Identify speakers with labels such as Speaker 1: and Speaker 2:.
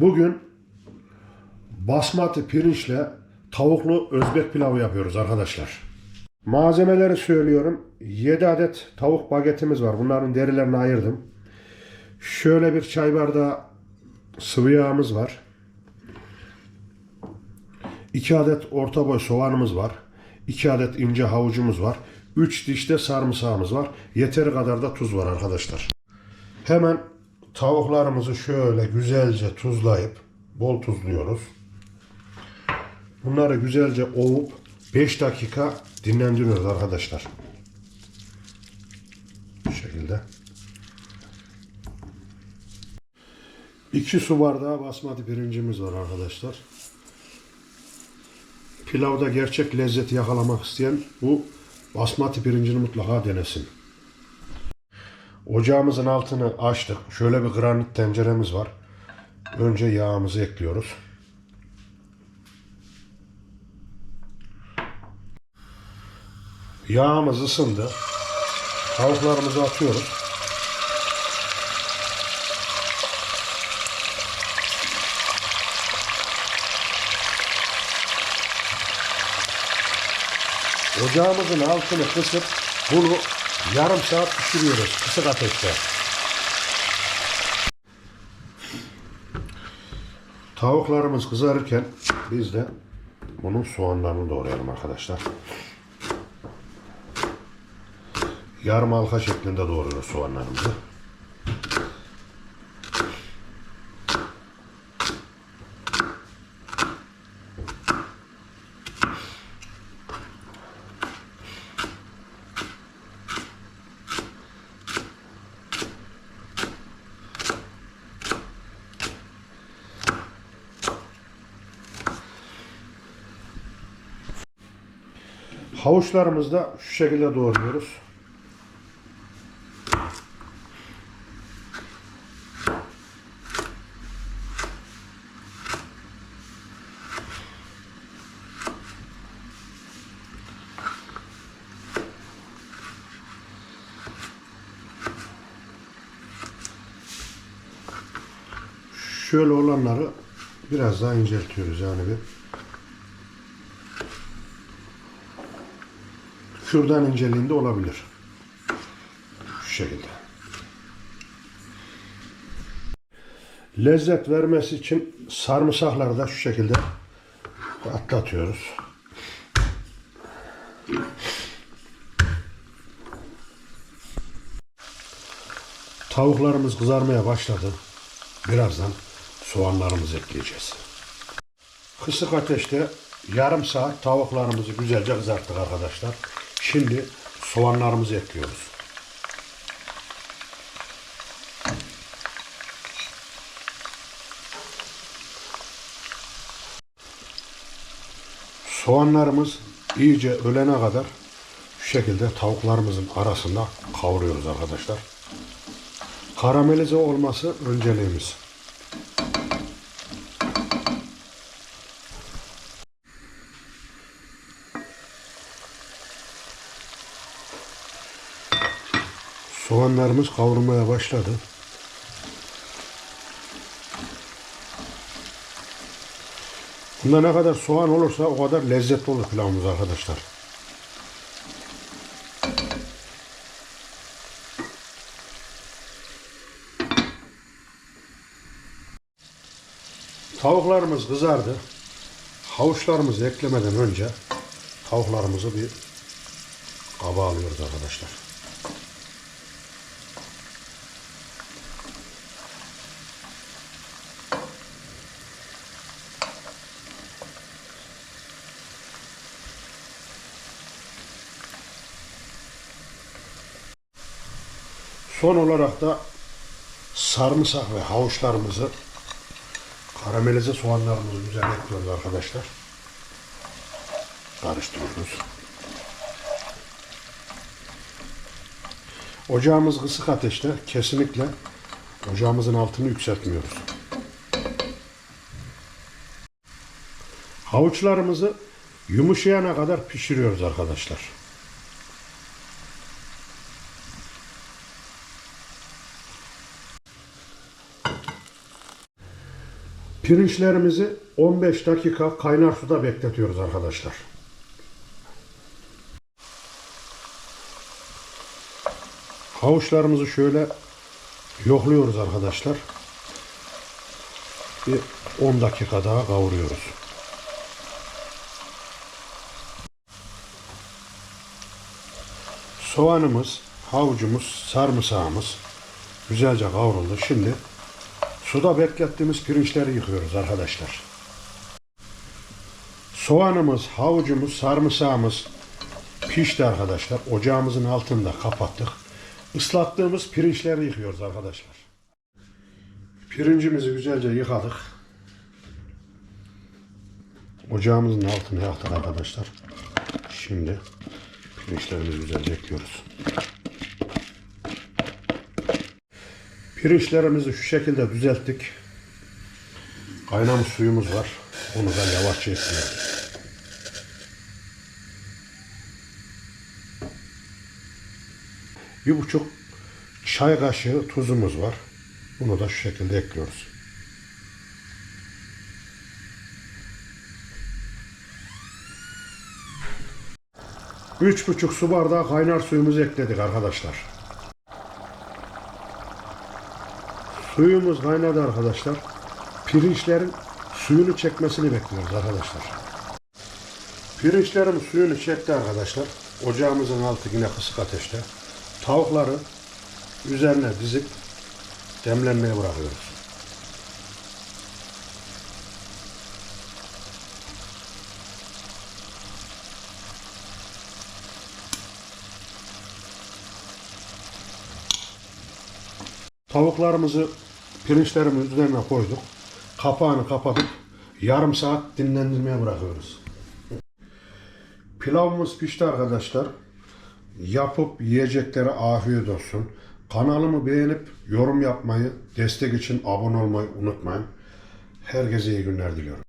Speaker 1: Bugün basmati pirinçle tavuklu Özbek pilavı yapıyoruz arkadaşlar. Malzemeleri söylüyorum. 7 adet tavuk bagetimiz var. Bunların derilerini ayırdım. Şöyle bir çay bardağı sıvı yağımız var. 2 adet orta boy soğanımız var. 2 adet ince havucumuz var. 3 diş de sarımsağımız var. Yeteri kadar da tuz var arkadaşlar. Hemen tavuklarımızı şöyle güzelce tuzlayıp bol tuzluyoruz. Bunları güzelce ovup 5 dakika dinlendiriyoruz arkadaşlar. Bu şekilde. 2 su bardağı basmati pirincimiz var arkadaşlar. Pilavda gerçek lezzeti yakalamak isteyen bu basmati pirincini mutlaka denesin. Ocağımızın altını açtık. Şöyle bir granit tenceremiz var. Önce yağımızı ekliyoruz. Yağımız ısındı. Tavuklarımızı atıyoruz. Ocağımızın altını kısıp bunu yarım saat pişiriyoruz kısık ateşte. Tavuklarımız kızarırken biz de bunun soğanlarını doğrayalım arkadaşlar. Yarım halka şeklinde doğruyoruz soğanlarımızı. Havuçlarımızı da şu şekilde doğruyoruz. Şöyle olanları biraz daha inceltiyoruz yani bir. Kürdan inceliğinde olabilir. Şu şekilde. Lezzet vermesi için sarımsakları da şu şekilde atlatıyoruz. Tavuklarımız kızarmaya başladı. Birazdan soğanlarımızı ekleyeceğiz. Kısık ateşte yarım saat tavuklarımızı güzelce kızarttık arkadaşlar. Şimdi soğanlarımızı ekliyoruz. Soğanlarımız iyice ölene kadar şu şekilde tavuklarımızın arasında kavuruyoruz arkadaşlar. Karamelize olması önceliğimiz. Soğanlarımız kavrulmaya başladı. Bunda ne kadar soğan olursa o kadar lezzetli olur pilavımız arkadaşlar. Tavuklarımız kızardı. Havuçlarımızı eklemeden önce tavuklarımızı bir kaba alıyoruz arkadaşlar. Son olarak da sarımsak ve havuçlarımızı karamelize soğanlarımızı güzel ekliyoruz arkadaşlar. Karıştırıyoruz. Ocağımız kısık ateşte kesinlikle ocağımızın altını yükseltmiyoruz. Havuçlarımızı yumuşayana kadar pişiriyoruz arkadaşlar. Pirinçlerimizi 15 dakika kaynar suda bekletiyoruz arkadaşlar. Havuçlarımızı şöyle yokluyoruz arkadaşlar. Bir 10 dakika daha kavuruyoruz. Soğanımız, havucumuz, sarımsağımız güzelce kavruldu. Şimdi suda beklettiğimiz pirinçleri yıkıyoruz arkadaşlar. Soğanımız, havucumuz, sarımsağımız pişti arkadaşlar. Ocağımızın altında kapattık. Islattığımız pirinçleri yıkıyoruz arkadaşlar. Pirincimizi güzelce yıkadık. Ocağımızın altını yaktık arkadaşlar. Şimdi pirinçlerimizi güzelce ekliyoruz. Pirinçlerimizi şu şekilde düzelttik. Kaynamış suyumuz var. Onu da yavaşça ekliyoruz. Bir buçuk çay kaşığı tuzumuz var. Bunu da şu şekilde ekliyoruz. Üç buçuk su bardağı kaynar suyumuzu ekledik arkadaşlar. Suyumuz kaynadı arkadaşlar. Pirinçlerin suyunu çekmesini bekliyoruz arkadaşlar. Pirinçlerim suyunu çekti arkadaşlar. Ocağımızın altı yine kısık ateşte. Tavukları üzerine dizip demlenmeye bırakıyoruz. Tavuklarımızı pirinçlerimiz üzerine koyduk. Kapağını kapatıp yarım saat dinlendirmeye bırakıyoruz. Pilavımız pişti arkadaşlar. Yapıp yiyeceklere afiyet olsun. Kanalımı beğenip yorum yapmayı, destek için abone olmayı unutmayın. Herkese iyi günler diliyorum.